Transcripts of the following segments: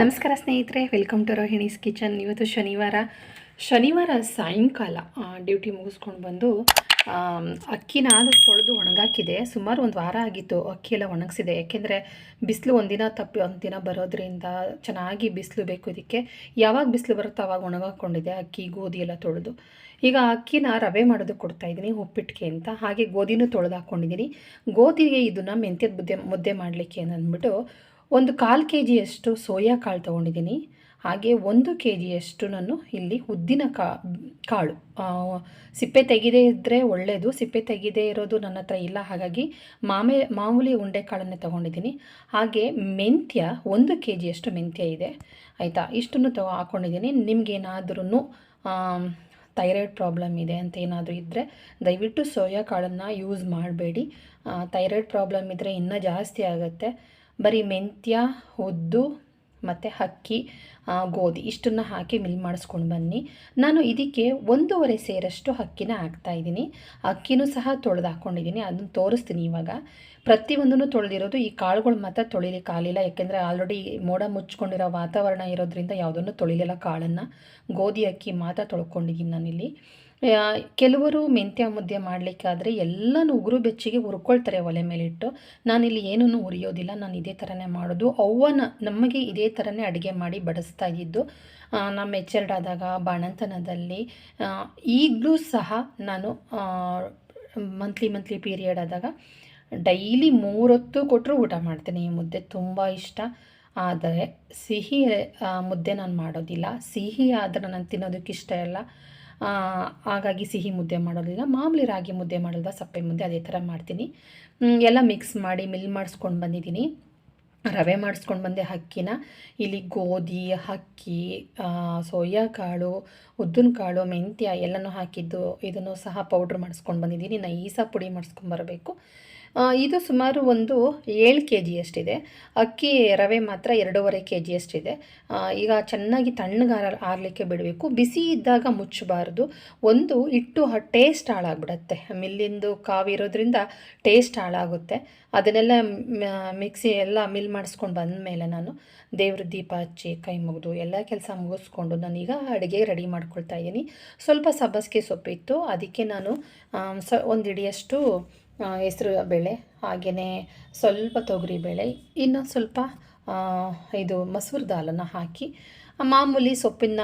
ನಮಸ್ಕಾರ ಸ್ನೇಹಿತರೆ welcome to Rohini's kitchen. ಇವತ್ತು ಶನಿವಾರ. ಶನಿವಾರ ಸಾಯಂಕಾಲ ಡ್ಯೂಟಿ ಮುಗಿಸ್ಕೊಂಡು ಬಂದು ಅಕ್ಕಿನ ತೊಳೆದು ಒಣಗಾಕಿದೆ. ಸುಮಾರು ಒಂದು ವಾರ ಆಗಿತ್ತು ಅಕ್ಕಿ ಎಲ್ಲ ಒಣಗಿಸಿದೆ. ಯಾಕೆಂದರೆ ಬಿಸಿಲು ಒಂದಿನ ತಪ್ಪಿ ಒಂದಿನ ಬರೋದ್ರಿಂದ ಚೆನ್ನಾಗಿ ಬಿಸಿಲು ಬೇಕು ಇದಕ್ಕೆ. ಯಾವಾಗ ಬಿಸಿಲು ಬರುತ್ತೋ ಆವಾಗ ಒಣಗಾಕೊಂಡಿದೆ ಅಕ್ಕಿ, ಗೋಧಿ ಎಲ್ಲ ತೊಳೆದು. ಈಗ ಅಕ್ಕಿನ ರವೆ ಮಾಡೋದಕ್ಕೆ ಕೊಡ್ತಾ ಇದ್ದೀನಿ ಉಪ್ಪಿಟ್ಟಿಗೆ ಅಂತ. ಹಾಗೆ ಗೋಧಿನೂ ತೊಳೆದು ಹಾಕ್ಕೊಂಡಿದ್ದೀನಿ ಗೋಧಿಗೆ ಇದನ್ನು ಮೆಂತ್ಯದ ಮುದ್ದೆ ಮುದ್ದೆ ಮಾಡಲಿಕ್ಕೆ ಅಂದ್ಬಿಟ್ಟು ಒಂದು ಕಾಲು ಕೆ ಜಿಯಷ್ಟು ಸೋಯಾ ಕಾಳು ತೊಗೊಂಡಿದ್ದೀನಿ. ಹಾಗೆ ಒಂದು ಕೆ ಜಿಯಷ್ಟು ನಾನು ಇಲ್ಲಿ ಉದ್ದಿನ ಕಾ, ಕಾಳು. ಸಿಪ್ಪೆ ತೆಗೆದೇ ಇದ್ದರೆ ಒಳ್ಳೆಯದು ಸಿಪ್ಪೆ ತೆಗೆದೇ ಇರೋದು ನನ್ನ ಹತ್ರ ಇಲ್ಲ. ಹಾಗಾಗಿ ಮಾಮೆ, ಮಾಮೂಲಿ ಉಂಡೆ ಕಾಳನ್ನೇ ತೊಗೊಂಡಿದ್ದೀನಿ. ಹಾಗೆ ಮೆಂತ್ಯ, ಒಂದು ಕೆ ಜಿಯಷ್ಟು ಮೆಂತ್ಯ ಇದೆ. ಆಯಿತಾ? ಇಷ್ಟನ್ನು ತಗೋ ಹಾಕ್ಕೊಂಡಿದ್ದೀನಿ ನಿಮಗೇನಾದ್ರೂ ಥೈರಾಯ್ಡ್ ಪ್ರಾಬ್ಲಮ್ ಇದೆ ಅಂತ ಏನಾದರೂ ಇದ್ದರೆ ದಯವಿಟ್ಟು ಸೋಯಾ ಕಾಳನ್ನು ಯೂಸ್ ಮಾಡಬೇಡಿ. ಥೈರಾಯ್ಡ್ ಪ್ರಾಬ್ಲಮ್ ಇದ್ದರೆ ಇನ್ನೂ ಜಾಸ್ತಿ ಆಗುತ್ತೆ. ಬರೀ ಮೆಂತ್ಯ ಉದ್ದು ಮತ್ತು ಅಕ್ಕಿ ಗೋಧಿ ಇಷ್ಟನ್ನು ಹಾಕಿ ಮಿಲ್ ಮಾಡಿಸ್ಕೊಂಡು ಬನ್ನಿ. ನಾನು ಇದಕ್ಕೆ ಒಂದೂವರೆ ಸೇರಷ್ಟು ಅಕ್ಕಿನ ಹಾಕ್ತಾಯಿದ್ದೀನಿ ಅಕ್ಕಿನೂ ಸಹ ತೊಳೆದು ಹಾಕ್ಕೊಂಡಿದ್ದೀನಿ ಅದನ್ನು ತೋರಿಸ್ತೀನಿ ಇವಾಗ. ಪ್ರತಿಯೊಂದನ್ನು ತೊಳೆದಿರೋದು ಈ ಕಾಳುಗಳು ಮಾತ್ರ ತೊಳಿಲಿಕ್ಕೆ ಆಗಲಿಲ್ಲ. ಯಾಕೆಂದರೆ ಆಲ್ರೆಡಿ ಮೋಡ ಮುಚ್ಕೊಂಡಿರೋ ವಾತಾವರಣ ಇರೋದ್ರಿಂದ ಯಾವುದನ್ನು ತೊಳಿಲಿಲ್ಲ ಕಾಳನ್ನು. ಗೋಧಿ, ಅಕ್ಕಿ ಮಾತ್ರ ತೊಳ್ಕೊಂಡಿದ್ದೀನಿ ನಾನಿಲ್ಲಿ. ಕೆಲವರು ಮೆಂತ್ಯ ಮುದ್ದೆ ಮಾಡಲಿಕ್ಕಾದರೆ ಎಲ್ಲನೂ ಉಗುರು ಬೆಚ್ಚಿಗೆ ಹುರ್ಕೊಳ್ತಾರೆ ಒಲೆ ಮೇಲಿಟ್ಟು. ನಾನಿಲ್ಲಿ ಏನೂ ಉರಿಯೋದಿಲ್ಲ ನಾನು ಇದೇ ಥರನೇ ಮಾಡೋದು. ಅವ್ವನ ನಮಗೆ ಇದೇ ಥರನೇ ಅಡುಗೆ ಮಾಡಿ ಬಡಿಸ್ತಾ ಇದ್ದಿದ್ದು ನಮ್ಮ ಎಚ್ಚರ್ಡ್ ಆದಾಗ ಬಾಣಂತನದಲ್ಲಿ ಈಗಲೂ ಸಹ ನಾನು ಮಂತ್ಲಿ ಮಂತ್ಲಿ ಪೀರಿಯಡ್ ಆದಾಗ ಡೈಲಿ ಮೂರೊತ್ತು ಕೊಟ್ಟರು ಊಟ ಮಾಡ್ತೀನಿ. ಈ ಮುದ್ದೆ ತುಂಬ ಇಷ್ಟ. ಆದರೆ ಸಿಹಿ ಮುದ್ದೆ ನಾನು ಮಾಡೋದಿಲ್ಲ. ಸಿಹಿ ಆದರೆ ನಾನು ತಿನ್ನೋದಕ್ಕೆ ಇಷ್ಟ ಇಲ್ಲ. ಹಾಗಾಗಿ ಸಿಹಿ ಮುದ್ದೆ ಮಾಡೋದಿಲ್ಲ. ಮಾಮೂಲಿ ರಾಗಿ ಮುದ್ದೆ ಮಾಡಲ್ವಾ? ಸಪ್ಪೆ ಮುದ್ದೆ ಅದೇ ಥರ ಮಾಡ್ತೀನಿ. ಎಲ್ಲ ಮಿಕ್ಸ್ ಮಾಡಿ ಮಿಲ್ ಮಾಡಿಸ್ಕೊಂಡು ಬಂದಿದ್ದೀನಿ. ರವೆ ಮಾಡಿಸ್ಕೊಂಡು ಬಂದೆ ಅಕ್ಕಿನ. ಇಲ್ಲಿ ಗೋಧಿ, ಅಕ್ಕಿ ಸೋಯಾ ಕಾಳು, ಉದ್ದಿನ ಕಾಳು, ಮೆಂತ್ಯ ಎಲ್ಲನೂ ಹಾಕಿದ್ದು ಇದನ್ನು ಸಹ ಪೌಡ್ರ್ ಮಾಡಿಸ್ಕೊಂಡು ಬಂದಿದ್ದೀನಿ. ನೈಸಾ ಪುಡಿ ಮಾಡಿಸ್ಕೊಂಬರಬೇಕು ಇದು ಸುಮಾರು ಒಂದು ಏಳು ಕೆ ಜಿಯಷ್ಟಿದೆ ಅಕ್ಕಿ ರವೆ ಮಾತ್ರ ಎರಡೂವರೆ ಕೆ ಜಿಯಷ್ಟಿದೆ ಈಗ ಚೆನ್ನಾಗಿ ತಣ್ಣಗಾರ ಆರ ಆರಲಿಕ್ಕೆ ಬಿಡಬೇಕು. ಬಿಸಿ ಇದ್ದಾಗ ಮುಚ್ಚಬಾರ್ದು. ಒಂದು ಇಟ್ಟು ಟೇಸ್ಟ್ ಹಾಳಾಗ್ಬಿಡತ್ತೆ. ಮಿಲ್ಲಿಂದು ಕಾವಿರೋದ್ರಿಂದ ಟೇಸ್ಟ್ ಹಾಳಾಗುತ್ತೆ. ಅದನ್ನೆಲ್ಲ ಮಿಕ್ಸಿ ಎಲ್ಲ ಮಿಲ್ ಮಾಡಿಸ್ಕೊಂಡು ಬಂದಮೇಲೆ ನಾನು ದೇವ್ರ ದೀಪ ಹಚ್ಚಿ, ಕೈ ಮುಗಿದು ಎಲ್ಲ ಕೆಲಸ ಮುಗಿಸ್ಕೊಂಡು ನಾನೀಗ ಅಡುಗೆ ರೆಡಿ ಮಾಡ್ಕೊಳ್ತಾ ಇದ್ದೀನಿ. ಸ್ವಲ್ಪ ಸಬ್ಬಸಿಗೆ ಸೊಪ್ಪಿತ್ತು. ಅದಕ್ಕೆ ನಾನು ಸ, ಒಂದು ಇಡಿಯಷ್ಟು ಹೆಸರು ಬೇಳೆ ಹಾಗೆಯೇ ಸ್ವಲ್ಪ ತೊಗರಿ ಬೇಳೆ, ಇನ್ನೊಂದು ಸ್ವಲ್ಪ ಇದು ಮಸೂರು ದಾಲನ್ನು ಹಾಕಿ ಮಾಮೂಲಿ ಸೊಪ್ಪಿನ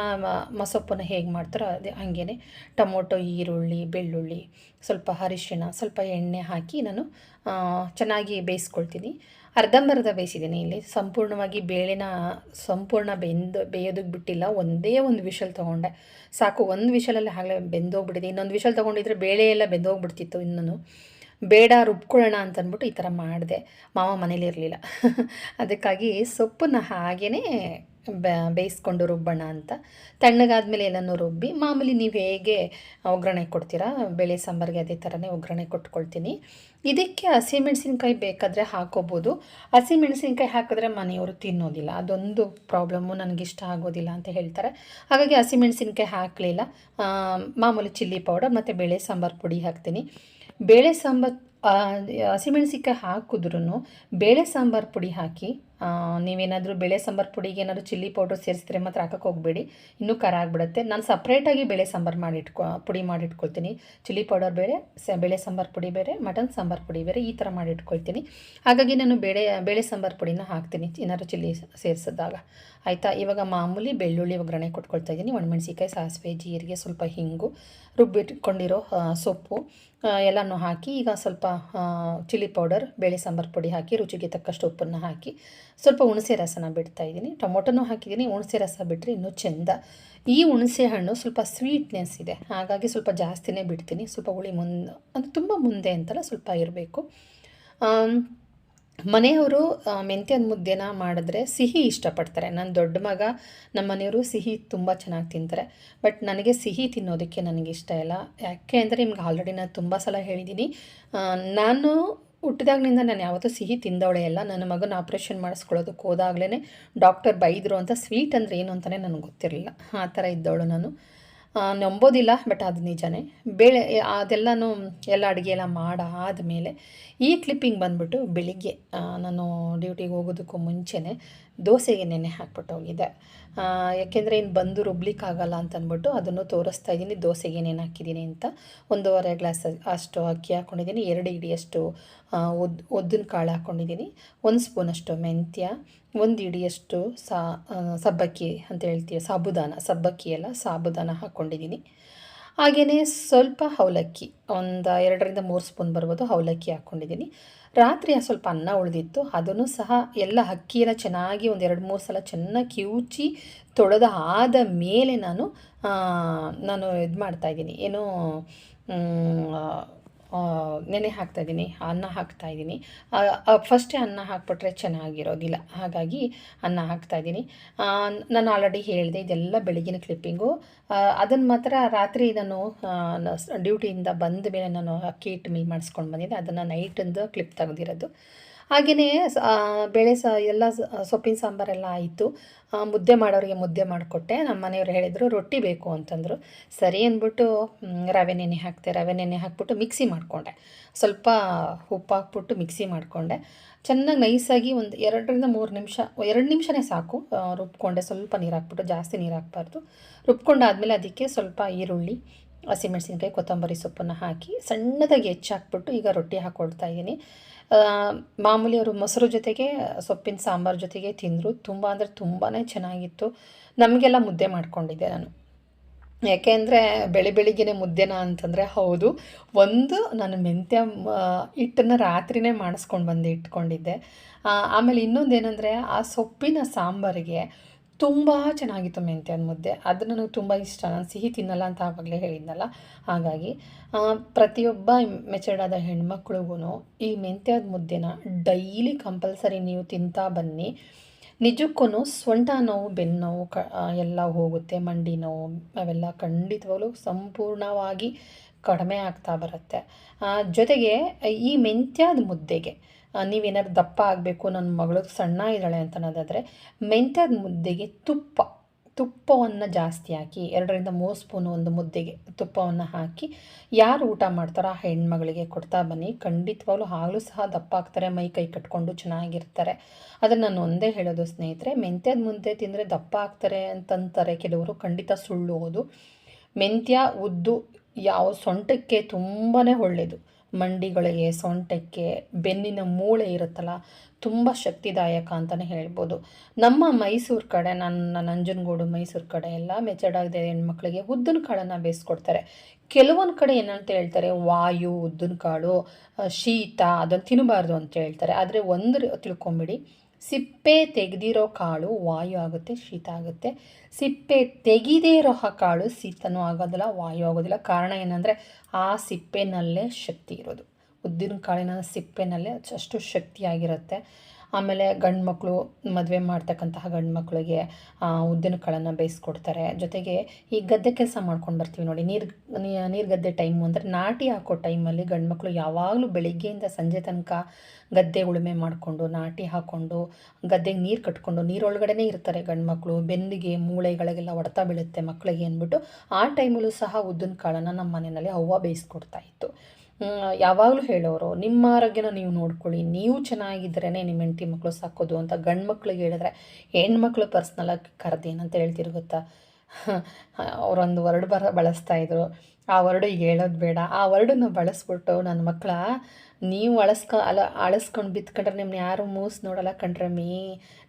ಮಸೊಪ್ಪನ್ನು ಹೇಗೆ ಮಾಡ್ತಾರೋ ಅದೇ ಹಾಗೇ ಟೊಮೊಟೊ, ಈರುಳ್ಳಿ, ಬೆಳ್ಳುಳ್ಳಿ, ಸ್ವಲ್ಪ ಅರಿಶಿಣ, ಸ್ವಲ್ಪ ಎಣ್ಣೆ ಹಾಕಿ ನಾನು ಚೆನ್ನಾಗಿ ಬೇಯಿಸ್ಕೊಳ್ತೀನಿ. ಅರ್ಧಂಬರ್ಧ ಬೇಯಿಸಿದ್ದೀನಿ ಇಲ್ಲಿ. ಸಂಪೂರ್ಣವಾಗಿ ಬೇಳೆನ ಸಂಪೂರ್ಣ ಬೆಂದು, ಬೇಯೋದಕ್ಕೆ ಬಿಟ್ಟಿಲ್ಲ. ಒಂದೇ ಒಂದು ವಿಷಲ್ ತೊಗೊಂಡೆ. ಸಾಕು, ಒಂದು ವಿಷಲಲ್ಲಿ ಆಗಲೇ ಬೆಂದೋಗ್ಬಿಟ್ಟಿದೆ. ಇನ್ನೊಂದು ವಿಷಲ್ ತೊಗೊಂಡಿದ್ರೆ ಬೇಳೆ ಎಲ್ಲ ಬೆಂದೋಗ್ಬಿಡ್ತಿತ್ತು ಇನ್ನೂ. ಬೇಡ, ರುಬ್ಕೊಳ್ಳೋಣ ಅಂತಂದ್ಬಿಟ್ಟು ಈ ಥರ ಮಾಡಿದೆ. ಮಾವ ಮನೇಲಿ ಇರಲಿಲ್ಲ. ಅದಕ್ಕಾಗಿ ಸೊಪ್ಪನ್ನ ಹಾಗೇ ಬೇಯಿಸ್ಕೊಂಡು ರುಬ್ಬೋಣ ಅಂತ. ತಣ್ಣಗಾದ್ಮೇಲೆ ಎಲ್ಲನೂ ರುಬ್ಬಿ, ಮಾಮೂಲಿ ನೀವು ಹೇಗೆ ಒಗ್ಗರಣೆ ಕೊಡ್ತೀರಾ, ಬೇಳೆ ಸಾಂಬಾರಿಗೆ ಅದೇ ಥರನೇ ಒಗ್ಗರಣೆ ಕೊಟ್ಕೊಳ್ತೀನಿ. ಇದಕ್ಕೆ ಹಸಿಮೆಣಸಿನ್ಕಾಯಿ ಬೇಕಾದರೆ ಹಾಕೋಬೋದು. ಹಸಿಮೆಣಸಿನ್ಕಾಯಿ ಹಾಕಿದ್ರೆ ಮನೆಯವರು ತಿನ್ನೋದಿಲ್ಲ. ಅದೊಂದು ಪ್ರಾಬ್ಲಮ್ಮು, ನನಗಿಷ್ಟ ಆಗೋದಿಲ್ಲ ಅಂತ ಹೇಳ್ತಾರೆ. ಹಾಗಾಗಿ ಹಸಿಮೆಣಸಿನ್ಕಾಯಿ ಹಾಕಲಿಲ್ಲ. ಮಾಮೂಲಿ ಚಿಲ್ಲಿ ಪೌಡರ್ ಮತ್ತು ಬೇಳೆ ಸಾಂಬಾರು ಪುಡಿ ಹಾಕ್ತೀನಿ. ಬೇಳೆ ಸಾಂಬಾರು ಹಸಿಮೆಣಸಿನ್ಕಾಯಿ ಹಾಕಿದ್ರೂ ಬೇಳೆ ಸಾಂಬಾರು ಪುಡಿ ಹಾಕಿ ನೀವೇನಾದರೂ ಬೇಳೆ ಸಾಂಬಾರು ಪುಡಿಗೆ ಏನಾದರೂ ಚಿಲ್ಲಿ ಪೌಡ್ರ್ ಸೇರಿಸಿದ್ರೆ ಮಾತ್ರ ಹಾಕಕ್ಕೆ ಹೋಗಬೇಡಿ. ಇನ್ನೂ ಖಾರ ಆಗಿಬಿಡುತ್ತೆ. ನಾನು ಸಪ್ರೇಟಾಗಿ ಬೇಳೆ ಸಾಂಬಾರು ಮಾಡಿಟ್ಕೊ, ಪುಡಿ ಮಾಡಿಟ್ಕೊಳ್ತೀನಿ. ಚಿಲ್ಲಿ ಪೌಡರ್ ಬೇರೆ ಬೇಳೆ ಸಾಂಬಾರು ಪುಡಿ ಬೇರೆ, ಮಟನ್ ಸಾಂಬಾರು ಪುಡಿ ಬೇರೆ, ಈ ಥರ ಮಾಡಿಟ್ಕೊಳ್ತೀನಿ. ಹಾಗಾಗಿ ನಾನು ಬೇಳೆ ಬೇಳೆ ಸಾಂಬಾರು ಪುಡಿನ ಹಾಕ್ತೀನಿ. ಏನಾದ್ರು ಚಿಲ್ಲಿ ಸೇರಿಸಿದಾಗ. ಆಯಿತಾ? ಇವಾಗ ಮಾಮೂಲಿ ಬೆಳ್ಳುಳ್ಳಿ ಒಗ್ಗರಣೆ ಕೊಟ್ಕೊಳ್ತಾ ಇದ್ದೀನಿ. ಒಣಮೆಣಸಿಕಾಯಿ ಸಾಸಿವೆ, ಜೀರಿಗೆ, ಸ್ವಲ್ಪ ಹಿಂಗು ರುಬ್ಬಿಟ್ಕೊಂಡಿರೋ ಸೊಪ್ಪು ಎಲ್ಲನೂ ಹಾಕಿ ಈಗ ಸ್ವಲ್ಪ ಚಿಲ್ಲಿ ಪೌಡರ್ ಬೇಳೆ ಸಾಂಬಾರು ಪುಡಿ ಹಾಕಿ, ರುಚಿಗೆ ತಕ್ಕಷ್ಟು ಉಪ್ಪನ್ನು ಹಾಕಿ, ಸ್ವಲ್ಪ ಹುಣಸೆ ರಸನ ಬಿಡ್ತಾ ಇದ್ದೀನಿ. ಟೊಮೊಟೊನೂ ಹಾಕಿದ್ದೀನಿ, ಹುಣಸೆ ರಸ ಬಿಟ್ಟರೆ ಇನ್ನೂ ಚೆಂದ. ಈ ಹುಣಸೆ ಹಣ್ಣು ಸ್ವಲ್ಪ ಸ್ವೀಟ್ನೆಸ್ ಇದೆ, ಹಾಗಾಗಿ ಸ್ವಲ್ಪ ಜಾಸ್ತಿನೇ ಬಿಡ್ತೀನಿ. ಸ್ವಲ್ಪ ಹುಳಿ ಮುಂದೆ, ಅದು ತುಂಬ ಮುಂದೆ ಅಂತಲ್ಲ ಸ್ವಲ್ಪ ಇರಬೇಕು. ಮನೆಯವರು ಮೆಂತ್ಯದ ಮುದ್ದೆನ ಮಾಡಿದ್ರೆ ಸಿಹಿ ಇಷ್ಟಪಡ್ತಾರೆ. ನನ್ನ ದೊಡ್ಡ ಮಗ ನಮ್ಮ ಮನೆಯವರು ಸಿಹಿ ತುಂಬ ಚೆನ್ನಾಗಿ ತಿಂತಾರೆ. ಬಟ್ ನನಗೆ ಸಿಹಿ ತಿನ್ನೋದಕ್ಕೆ ನನಗೆ ಇಷ್ಟ ಇಲ್ಲ. ಯಾಕೆ ಅಂದರೆ ನಿಮ್ಗೆ ಆಲ್ರೆಡಿ ನಾನು ತುಂಬ ಸಲ ಹೇಳಿದ್ದೀನಿ ನಾನು ಹುಟ್ಟಿದಾಗ್ಲಿಂದ ನಾನು ಯಾವತ್ತೂ ಸಿಹಿ ತಿಂದವಳೆ ಇಲ್ಲ. ನನ್ನ ಮಗನ ಆಪ್ರೇಷನ್ ಮಾಡಿಸ್ಕೊಳ್ಳೋದಕ್ಕೆ ಹೋದಾಗಲೇ ಡಾಕ್ಟರ್ ಬೈದರು ಅಂತ, ಸ್ವೀಟ್ ಅಂದರೆ ಏನು ಅಂತಲೇ ನನಗೆ ಗೊತ್ತಿರಲಿಲ್ಲ. ಆ ಥರ ಇದ್ದವಳು ನಾನು. ನಂಬೋದಿಲ್ಲ ಬಟ್ ಅದು ನಿಜನೇ. ಬೇಳೆ ಅದೆಲ್ಲನೂ ಎಲ್ಲ ಅಡುಗೆ ಎಲ್ಲ ಮಾಡಾದಮೇಲೆ ಈ ಕ್ಲಿಪ್ಪಿಂಗ್ ಬಂದ್ಬಿಟ್ಟು ಬೆಳಿಗ್ಗೆ ನಾನು ಡ್ಯೂಟಿಗೆ ಹೋಗೋದಕ್ಕೂ ಮುಂಚೆನೇ ದೋಸೆಗೆ ನೆನೆ ಹಾಕ್ಬಿಟ್ಟು ಹೋಗಿದ್ದೆ. ಯಾಕೆಂದರೆ ಇನ್ನು ಬಂದು ರುಬ್ಲಿಕ್ಕಾಗಲ್ಲ ಅಂತ ಅಂದ್ಬಿಟ್ಟು ಅದನ್ನು ತೋರಿಸ್ತಾ ಇದ್ದೀನಿ ದೋಸೆಗೆ ನೆನೆ ಹಾಕಿದ್ದೀನಿ ಅಂತ. ಒಂದೂವರೆ ಗ್ಲಾಸ್ ಅಷ್ಟು ಅಕ್ಕಿ ಹಾಕ್ಕೊಂಡಿದ್ದೀನಿ ಎರಡು ಇಡಿಯಷ್ಟು ಆ, ಉದ್ ಉದ್ದಿನ ಕಾಳು ಹಾಕ್ಕೊಂಡಿದ್ದೀನಿ ಒಂದು ಸ್ಪೂನಷ್ಟು ಮೆಂತ್ಯ ಒಂದು ಹಿಡಿಯಷ್ಟು ಸಾ ಸಬ್ಬಕ್ಕಿ ಅಂತ ಹೇಳ್ತೀವಿ ಸಾಬುದಾನ, ಸಬ್ಬಕ್ಕಿ ಎಲ್ಲ ಸಾಬುದಾನ ಹಾಕ್ಕೊಂಡಿದ್ದೀನಿ. ಹಾಗೆಯೇ ಸ್ವಲ್ಪ ಅವಲಕ್ಕಿ, ಒಂದು ಎರಡರಿಂದ ಮೂರು ಸ್ಪೂನ್ ಬರ್ಬೋದು ಅವಲಕ್ಕಿ ಹಾಕ್ಕೊಂಡಿದ್ದೀನಿ. ರಾತ್ರಿ ಸ್ವಲ್ಪ ಅನ್ನ ಉಳಿದಿತ್ತು, ಅದನ್ನು ಸಹ ಎಲ್ಲ ಅಕ್ಕಿಯೆಲ್ಲ ಚೆನ್ನಾಗಿ ಒಂದು ಎರಡು ಮೂರು ಸಲ ಚೆನ್ನಾಗಿ ಕಿವುಚಿ ತೊಳೆದ ಆದ ಮೇಲೆ ನಾನು ನಾನು ಇದು ಮಾಡ್ತಾಯಿದ್ದೀನಿ ಏನು ನೆನೆ ಹಾಕ್ತಾಯಿದ್ದೀನಿ ಅನ್ನ ಹಾಕ್ತಾಯಿದ್ದೀನಿ ಫಸ್ಟೇ ಅನ್ನ ಹಾಕ್ಬಿಟ್ರೆ ಚೆನ್ನಾಗಿರೋದಿಲ್ಲ. ಹಾಗಾಗಿ ಅನ್ನ ಹಾಕ್ತಾಯಿದ್ದೀನಿ ನಾನು ಆಲ್ರೆಡಿ ಹೇಳಿದೆ, ಇದೆಲ್ಲ ಬೆಳಗಿನ ಕ್ಲಿಪ್ಪಿಂಗು ಅದನ್ನು ಮಾತ್ರ ರಾತ್ರಿ ನಾನು ಡ್ಯೂಟಿಯಿಂದ ಬಂದ ಮೇಲೆ ನಾನು ಅಕ್ಕಿ ಹಿಟ್ಟು ಮಿಲ್ ಮಾಡಿಸ್ಕೊಂಡು ಬಂದಿದ್ದೆ. ಅದನ್ನು ನೈಟಿಂದು ಕ್ಲಿಪ್ ತೆಗೆದಿರೋದು. ಹಾಗೆಯೇ ಬೇಳೆ ಸ, ಎಲ್ಲ ಸೊಪ್ಪಿನ ಸಾಂಬಾರೆಲ್ಲ ಆಯಿತು. ಮುದ್ದೆ ಮಾಡೋರಿಗೆ ಮುದ್ದೆ ಮಾಡಿಕೊಟ್ಟೆ. ನಮ್ಮ ಮನೆಯವ್ರು ಹೇಳಿದರು, ರೊಟ್ಟಿ ಬೇಕು ಅಂತಂದರು. ಸರಿ ಅಂದ್ಬಿಟ್ಟು ರವೆ ನೆನೆ ಹಾಕ್ತೆ, ರವೆ ನೆನೆ ಹಾಕ್ಬಿಟ್ಟು ಮಿಕ್ಸಿ ಮಾಡಿಕೊಂಡೆ. ಸ್ವಲ್ಪ ಉಪ್ಪು ಹಾಕ್ಬಿಟ್ಟು ಮಿಕ್ಸಿ ಮಾಡಿಕೊಂಡೆ. ಚೆನ್ನಾಗಿ ನೈಸಾಗಿ ಒಂದು ಎರಡರಿಂದ ಮೂರು ನಿಮಿಷ, ಎರಡು ನಿಮಿಷನೇ ಸಾಕು. ರುಬ್ಕೊಂಡೆ. ಸ್ವಲ್ಪ ನೀರು ಹಾಕ್ಬಿಟ್ಟು ಜಾಸ್ತಿ ನೀರು ಹಾಕ್ಬಾರ್ದು. ರುಬ್ಕೊಂಡಾದಮೇಲೆ ಅದಕ್ಕೆ ಸ್ವಲ್ಪ ಈರುಳ್ಳಿ ಹಸಿಮೆಣಸಿನ್ಕಾಯಿ, ಕೊತ್ತಂಬರಿ ಸೊಪ್ಪನ್ನು ಹಾಕಿ ಸಣ್ಣದಾಗಿ ಹೆಚ್ಚಾಕ್ಬಿಟ್ಟು ಈಗ ರೊಟ್ಟಿ ಹಾಕ್ಕೊಳ್ತಾ ಇದ್ದೀನಿ. ಮಾಮೂಲಿ ಅವರು ಮೊಸರು ಜೊತೆಗೆ, ಸೊಪ್ಪಿನ ಸಾಂಬಾರು ಜೊತೆಗೆ ತಿಂದರು. ತುಂಬ ಅಂದರೆ ತುಂಬಾ ಚೆನ್ನಾಗಿತ್ತು. ನಮಗೆಲ್ಲ ಮುದ್ದೆ ಮಾಡ್ಕೊಂಡಿದ್ದೆ ನಾನು. ಯಾಕೆ ಅಂದರೆ ಬೆಳಿ ಬೆಳಿಗ್ಗೆನೆ ಮುದ್ದೆನ ಅಂತಂದರೆ ಹೌದು. ಒಂದು ನಾನು ಮೆಂತ್ಯ ಹಿಟ್ಟನ್ನು ರಾತ್ರಿನೇ ಮಾಡಿಸ್ಕೊಂಡು ಬಂದು ಇಟ್ಕೊಂಡಿದ್ದೆ. ಆಮೇಲೆ ಇನ್ನೊಂದು ಏನಂದರೆ ಆ ಸೊಪ್ಪಿನ ಸಾಂಬಾರಿಗೆ ತುಂಬ ಚೆನ್ನಾಗಿತ್ತು ಮೆಂತ್ಯದ ಮುದ್ದೆ. ಅದು ನನಗೆ ತುಂಬ ಇಷ್ಟ. ನಾನು ಸಿಹಿ ತಿನ್ನಲ್ಲ ಅಂತ ಆವಾಗಲೇ ಹೇಳಿದ್ನಲ್ಲ. ಹಾಗಾಗಿ ಪ್ರತಿಯೊಬ್ಬ ಮೆಚರ್ಡ್ ಆದ ಹೆಣ್ಮಕ್ಳಿಗೂ ಈ ಮೆಂತ್ಯದ ಮುದ್ದೆನ ಡೈಲಿ ಕಂಪಲ್ಸರಿ ನೀವು ತಿಂತಾ ಬನ್ನಿ. ನಿಜಕ್ಕೂ ಸೊಂಟ ನೋವು ಬೆನ್ನು ನೋವು, ಕ ಎಲ್ಲ ಹೋಗುತ್ತೆ. ಮಂಡಿ ನೋವು, ಅವೆಲ್ಲ ಖಂಡಿತವಾಗ್ಲೂ ಸಂಪೂರ್ಣವಾಗಿ ಕಡಿಮೆ ಆಗ್ತಾ ಬರುತ್ತೆ. ಜೊತೆಗೆ ಈ ಮೆಂತ್ಯದ ಮುದ್ದೆಗೆ ನೀವೇನಾದ್ರು ದಪ್ಪ ಆಗಬೇಕು, ನನ್ನ ಮಗಳು ಸಣ್ಣ ಇದ್ದಾಳೆ ಅಂತ ಅನ್ನೋದಾದರೆ, ಮೆಂತ್ಯದ ಮುದ್ದೆಗೆ ತುಪ್ಪ, ತುಪ್ಪವನ್ನು ಜಾಸ್ತಿ ಹಾಕಿ, ಎರಡರಿಂದ ಮೂರು ಸ್ಪೂನ್ ಒಂದು ಮುದ್ದೆಗೆ ತುಪ್ಪವನ್ನು ಹಾಕಿ, ಯಾರು ಊಟ ಮಾಡ್ತಾರೋ ಆ ಹೆಣ್ಮಗಳಿಗೆ ಕೊಡ್ತಾ ಬನ್ನಿ. ಖಂಡಿತವಾಗ್ಲೂ ಆಗಲೂ ಸಹ ದಪ್ಪ ಆಗ್ತಾರೆ, ಮೈ ಕೈ ಕಟ್ಕೊಂಡು ಚೆನ್ನಾಗಿರ್ತಾರೆ. ಅದನ್ನು ನಾನು ಒಂದೇ ಹೇಳೋದು ಸ್ನೇಹಿತರೆ, ಮೆಂತ್ಯದ ಮುದ್ದೆ ತಿಂದರೆ ದಪ್ಪ ಆಗ್ತಾರೆ ಅಂತಂತಾರೆ ಕೆಲವರು, ಖಂಡಿತ ಸುಳ್ಳು ಮೆಂತ್ಯ ಉದ್ದು ಯಾವ ಸೊಂಟಕ್ಕೆ ತುಂಬಾ ಒಳ್ಳೆಯದು ಮಂಡಿಗಳಿಗೆ, ಸೊಂಟಕ್ಕೆ, ಬೆನ್ನಿನ ಮೂಳೆ ಇರುತ್ತಲ್ಲ, ತುಂಬ ಶಕ್ತಿದಾಯಕ ಅಂತಲೇ ಹೇಳ್ಬೋದು. ನಮ್ಮ ಮೈಸೂರು ಕಡೆ, ನನ್ನ ನಂಜನಗೂಡು ಮೈಸೂರು ಕಡೆ ಎಲ್ಲ ಮೆಚರ್ಡ್ ಆಗದೆ ಹೆಣ್ಮಕ್ಳಿಗೆ ಉದ್ದಿನ ಕಾಳನ್ನು ಬೇಯಿಸ್ಕೊಡ್ತಾರೆ. ಕೆಲವೊಂದು ಕಡೆ ಏನಂತ ಹೇಳ್ತಾರೆ, ವಾಯು, ಉದ್ದಿನ ಕಾಳು, ಶೀತ ಅದನ್ನು ತಿನ್ನಬಾರ್ದು ಅಂತ ಹೇಳ್ತಾರೆ. ಆದರೆ ಒಂದು ತಿಳ್ಕೊಂಬಿಡಿ ಸಿಪ್ಪೆ ತೆಗೆದಿರೋ ಕಾಳು ವಾಯು ಆಗುತ್ತೆ, ಶೀತ ಆಗುತ್ತೆ. ಸಿಪ್ಪೆ ತೆಗೆದೇ ಇರೋ ಕಾಳು ಶೀತನೂ ಆಗೋದಿಲ್ಲ, ವಾಯು ಆಗೋದಿಲ್ಲ. ಕಾರಣ ಏನಂದರೆ ಆ ಸಿಪ್ಪೆನಲ್ಲೇ ಶಕ್ತಿ ಇರೋದು. ಉದ್ದಿನ ಕಾಳಿನ ಸಿಪ್ಪೆನಲ್ಲೇ ಅಷ್ಟು ಶಕ್ತಿಯಾಗಿರುತ್ತೆ. ಆಮೇಲೆ ಗಂಡು ಮಕ್ಕಳು ಮದುವೆ ಮಾಡ್ತಕ್ಕಂತಹ ಗಂಡು ಮಕ್ಕಳಿಗೆ ಉದ್ದಿನ ಕಾಳನ್ನು ಬೇಯಿಸ್ಕೊಡ್ತಾರೆ. ಜೊತೆಗೆ ಈ ಗದ್ದೆ ಕೆಲಸ ಮಾಡ್ಕೊಂಡು ಬರ್ತೀವಿ ನೋಡಿ, ನೀರು ನೀರು ಗದ್ದೆ ಟೈಮು ಅಂದರೆ ನಾಟಿ ಹಾಕೋ ಟೈಮಲ್ಲಿ ಗಂಡು ಮಕ್ಕಳು ಯಾವಾಗಲೂ ಬೆಳಿಗ್ಗೆಯಿಂದ ಸಂಜೆ ತನಕ ಗದ್ದೆ ಉಳುಮೆ ಮಾಡಿಕೊಂಡು, ನಾಟಿ ಹಾಕ್ಕೊಂಡು ಗದ್ದೆಗೆ ನೀರು ಕಟ್ಕೊಂಡು, ನೀರೊಳಗಡೆನೇ ಇರ್ತಾರೆ ಗಂಡು ಮಕ್ಕಳು ಬೆನ್ನಿಗೆ, ಮೂಳೆಗಳಿಗೆಲ್ಲ ಹೊಡೆತ ಬೀಳುತ್ತೆ ಮಕ್ಕಳಿಗೆ ಅಂದ್ಬಿಟ್ಟು ಆ ಟೈಮಲ್ಲೂ ಸಹ ಉದ್ದಿನ ಕಾಳನ್ನು ನಮ್ಮ ಮನೆಯಲ್ಲಿ ಅವ್ವ ಬೇಯಿಸ್ಕೊಡ್ತಾ ಇತ್ತು. ಯಾವಾಗಲೂ ಹೇಳೋರು, ನಿಮ್ಮ ಆರೋಗ್ಯನ ನೀವು ನೋಡ್ಕೊಳ್ಳಿ, ನೀವು ಚೆನ್ನಾಗಿದ್ರೇ ನಿಮ್ಮ ಹೆಂಡತಿ ಮಕ್ಕಳು ಸಾಕೋದು ಅಂತ ಗಂಡು ಮಕ್ಳಿಗೆ ಹೇಳಿದ್ರೆ ಹೆಣ್ಮಕ್ಳು ಪರ್ಸ್ನಲಾಗಿ ಕರೆದೇನಂತ ಹೇಳ್ತಿರು ಗೊತ್ತಾ? ಅವರೊಂದು ವರ್ಡ್ ಬರ, ಬಳಸ್ತಾ ಇದ್ರು. ಆ ವರ್ಡು ಈಗ ಹೇಳೋದು ಬೇಡ. ಆ ವರ್ಡನ್ನ ಬಳಸ್ಬಿಟ್ಟು ನನ್ನ ಮಕ್ಕಳ ನೀವು ಅಳಸ್ಕ, ಅಲ, ಅಳಸ್ಕೊಂಡು ಬಿತ್ಕೊಂಡ್ರೆ ನಿಮ್ಮನ್ನ ಯಾರು ಮೂಸ್ ನೋಡಲ್ಲ ಕಣ್ರಮ್ಮಿ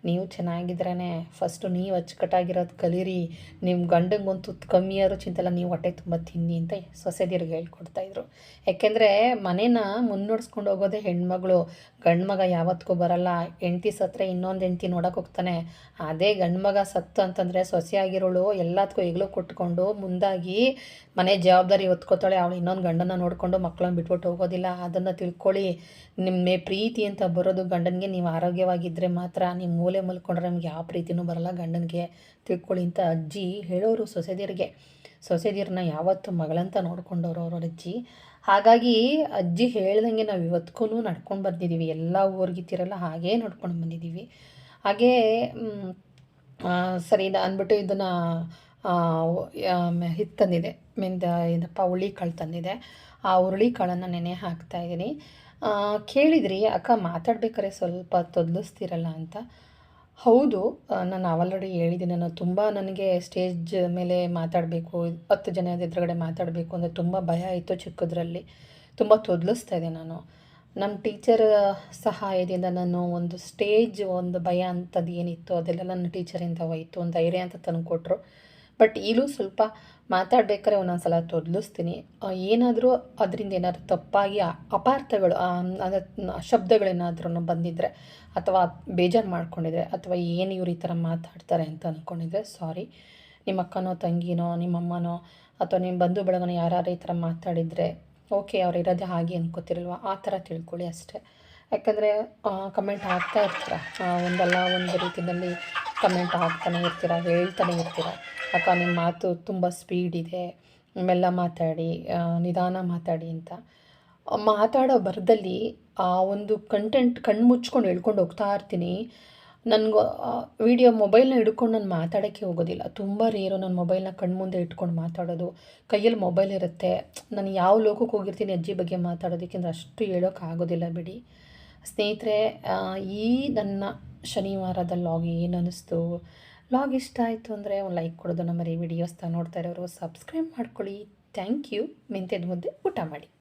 ನೀವು ಚೆನ್ನಾಗಿದ್ರೇ ಫಸ್ಟು ನೀವು ಅಚ್ಚುಕಟ್ಟಾಗಿರೋದು ಕಲೀರಿ. ನಿಮ್ಮ ಗಂಡಂಗೆ ಒಂದು ತುತ್ತು ಕಮ್ಮಿಯಾರು ಚಿಂತೆಲ್ಲ ನೀವು ಹೊಟ್ಟೆ ತುಂಬ ತಿನ್ನಿ ಅಂತ ಸೊಸೆದಿರ್ಗೆ ಹೇಳ್ಕೊಡ್ತಾಯಿದ್ರು ಯಾಕೆಂದರೆ ಮನೇನ ಮುನ್ನಡೆಸ್ಕೊಂಡು ಹೋಗೋದೇ ಹೆಣ್ಮಗಳು. ಗಂಡ್ಮಗ ಯಾವತ್ತಿಗೂ ಬರಲ್ಲ. ಹೆಂಡ್ತಿ ಸತ್ತರೆ ಇನ್ನೊಂದು ಹೆಂಡ್ತಿ ನೋಡೋಕೆ ಹೋಗ್ತಾನೆ. ಅದೇ ಗಂಡ್ಮಗ ಸತ್ತು ಅಂತಂದರೆ ಸೊಸೆಯಾಗಿರೋಳು ಎಲ್ಲದಕ್ಕೂ ಹೆಗ್ಲು ಕೊಟ್ಕೊಂಡು ಮುಂದಾಗಿ ಮನೆ ಜವಾಬ್ದಾರಿ ಹೊತ್ಕೋತಾಳೆ. ಅವಳು ಇನ್ನೊಂದು ಗಂಡನ ನೋಡಿಕೊಂಡು ಮಕ್ಕಳನ್ನ ಬಿಟ್ಬಿಟ್ಟು ಹೋಗೋದಿಲ್ಲ. ಅದನ್ನು ತಿಳ್ಕೊಳ್ಳಿ. ನಿಮ್ಮ ಪ್ರೀತಿ ಅಂತ ಬರೋದು ಗಂಡನಿಗೆ. ನೀವು ಆರೋಗ್ಯವಾಗಿದ್ದರೆ ಮಾತ್ರ ನಿಮ್ಮ ಮೂಲೆ ಮಲ್ಕೊಂಡ್ರೆ ನಿಮ್ಗೆ ಯಾವ ಪ್ರೀತಿನೂ ಬರಲ್ಲ. ಗಂಡನಿಗೆ ತಿಳ್ಕೊಳ್ಳಿ ಅಂತ ಅಜ್ಜಿ ಹೇಳೋರು ಸೊಸೆದಿರಿಗೆ. ಸೊಸೆದಿರನ್ನ ಯಾವತ್ತು ಮಗಳಂತ ನೋಡ್ಕೊಂಡವ್ರು ಅವ್ರ ಅಜ್ಜಿ. ಹಾಗಾಗಿ ಅಜ್ಜಿ ಹೇಳ್ದಂಗೆ ನಾವು ಇವತ್ತಿಗೂ ನಡ್ಕೊಂಡು ಬಂದಿದ್ದೀವಿ ಎಲ್ಲ ಊರಿಗಿತ್ತಿರಲ್ಲ ಹಾಗೇ ನಡ್ಕೊಂಡು ಬಂದಿದ್ದೀವಿ ಹಾಗೇ ಸರಿ ಅಂದ್ಬಿಟ್ಟು ಇದನ್ನು ಇದು ತಂದಿದೆ. ಮೀನ್ದ ಏನಪ್ಪ, ಹುರುಳಿಕಾಳು ತಂದಿದೆ. ಆ ಹುರುಳಿಕಾಳನ್ನು ನೆನೆ ಹಾಕ್ತಾ ಇದ್ದೀನಿ. ಕೇಳಿದ್ರಿ, ಅಕ್ಕ ಮಾತಾಡ್ಬೇಕಾದ್ರೆ ಸ್ವಲ್ಪ ತೊದಲಿಸ್ತಿರಲ್ಲ ಅಂತ. ಹೌದು ನಾನು ಆಲ್ರೆಡಿ ಹೇಳಿದ್ದೀನಿ. ನಾನು ತುಂಬ ನನಗೆ ಸ್ಟೇಜ್ ಮೇಲೆ ಮಾತಾಡಬೇಕು, ಹತ್ತು ಜನ ಎದುರುಗಡೆ ಮಾತಾಡಬೇಕು ಅಂದರೆ ತುಂಬ ಭಯ ಇತ್ತು ಚಿಕ್ಕದ್ರಲ್ಲಿ. ತುಂಬ ತೊದಲಿಸ್ತಾ ಇದ್ದೆ ನಾನು. ನಮ್ಮ ಟೀಚರ್ ಸಹಾಯದಿಂದ ನಾನು ಒಂದು ಸ್ಟೇಜ್ ಒಂದು ಭಯ ಅಂಥದ್ದು ಏನಿತ್ತು ಅದೆಲ್ಲ ನನ್ನ ಟೀಚರಿಂದ ಹೋಯಿತು. ಒಂದು ಧೈರ್ಯ ಅಂತ ತಂದು ಕೊಟ್ಟರು ಬಟ್ ಈಗಲೂ ಸ್ವಲ್ಪ ಮಾತಾಡ್ಬೇಕಾದ್ರೆ ಒಂದೊಂದು ಸಲ ತೊದಲಿಸ್ತೀನಿ ಏನಾದರೂ ಅದರಿಂದ ಏನಾದರೂ ತಪ್ಪಾಗಿ ಅಪಾರ್ಥಗಳು ಶಬ್ದಗಳೇನಾದ್ರೂ ಬಂದಿದ್ದರೆ ಅಥವಾ ಬೇಜಾರು ಮಾಡ್ಕೊಂಡಿದ್ರೆ ಅಥವಾ ಏನು ಇವ್ರು ಈ ಥರ ಮಾತಾಡ್ತಾರೆ ಅಂತ ಅಂದ್ಕೊಂಡಿದ್ರೆ ಸಾರಿ. ನಿಮ್ಮ ಅಕ್ಕನೋ, ತಂಗಿನೋ, ನಿಮ್ಮಮ್ಮನೋ ಅಥವಾ ನಿಮ್ಮ ಬಂಧು ಬಳಗನೋ ಯಾರು ಈ ಥರ ಮಾತಾಡಿದರೆ ಓಕೆ, ಅವ್ರು ಇರೋದೇ ಹಾಗೆ ಅನ್ಕೋತಿರಲ್ವ? ಆ ಥರ ತಿಳ್ಕೊಳ್ಳಿ ಅಷ್ಟೇ. ಯಾಕಂದರೆ ಕಮೆಂಟ್ ಹಾಕ್ತಾ ಇರ್ತೀರ. ಒಂದಲ್ಲ, ಒಂದು ರೀತಿಯಲ್ಲಿ ಕಮೆಂಟ್ ಹಾಕ್ತಾನೆ ಇರ್ತೀರ, ಹೇಳ್ತಾನೆ ಇರ್ತೀರ. ಅಕ್ಕ ನಿಮ್ಮ ಮಾತು ತುಂಬ ಸ್ಪೀಡ್ ಇದೆ. ಮೆಲ್ಲ ಮಾತಾಡಿ ನಿಧಾನ ಮಾತಾಡಿ ಅಂತ. ಮಾತಾಡೋ ಬರದಲ್ಲಿ ಆ ಒಂದು ಕಂಟೆಂಟ್ ಕಣ್ಣು ಮುಚ್ಕೊಂಡು ಹೇಳ್ಕೊಂಡು ಹೋಗ್ತಾ ಇರ್ತೀನಿ. ನನಗೂ ವಿಡಿಯೋ ಮೊಬೈಲ್ನ ಹಿಡ್ಕೊಂಡು ನಾನು ಮಾತಾಡೋಕ್ಕೆ ಹೋಗೋದಿಲ್ಲ. ತುಂಬ ರೇರು ನನ್ನ ಮೊಬೈಲ್ನ ಕಣ್ಮುಂದೆ ಇಟ್ಕೊಂಡು ಮಾತಾಡೋದು. ಕೈಯಲ್ಲಿ ಮೊಬೈಲ್ ಇರುತ್ತೆ. ನಾನು ಯಾವ ಲೋಕಕ್ಕೆ ಹೋಗಿರ್ತೀನಿ ಅಜ್ಜಿ ಬಗ್ಗೆ ಮಾತಾಡೋದಕ್ಕಿಂತ ಅಷ್ಟು ಹೇಳೋಕ್ಕಾಗೋದಿಲ್ಲ ಬಿಡಿ. ಸ್ನೇಹಿತರೆ ಈ ನನ್ನ ಶನಿವಾರದ ಲಾಗ್ ಏನು ಅನ್ನಿಸ್ತು ಲಾಗ್ ಇಷ್ಟ ಆಯಿತು ಅಂದರೆ ಒಂದು ಲೈಕ್ ಕೊಡೋದು, ನಮ್ಮ ವಿಡಿಯೋಸ್ ವಿಡಿಯೋಸ್ನ ನೋಡ್ತಾ ಇರೋರು ಸಬ್ಸ್ಕ್ರೈಬ್ ಮಾಡ್ಕೊಳ್ಳಿ. ಥ್ಯಾಂಕ್ ಯು ಮೆಂತ್ಯದ ಮುದ್ದೆ ಊಟ ಮಾಡಿ.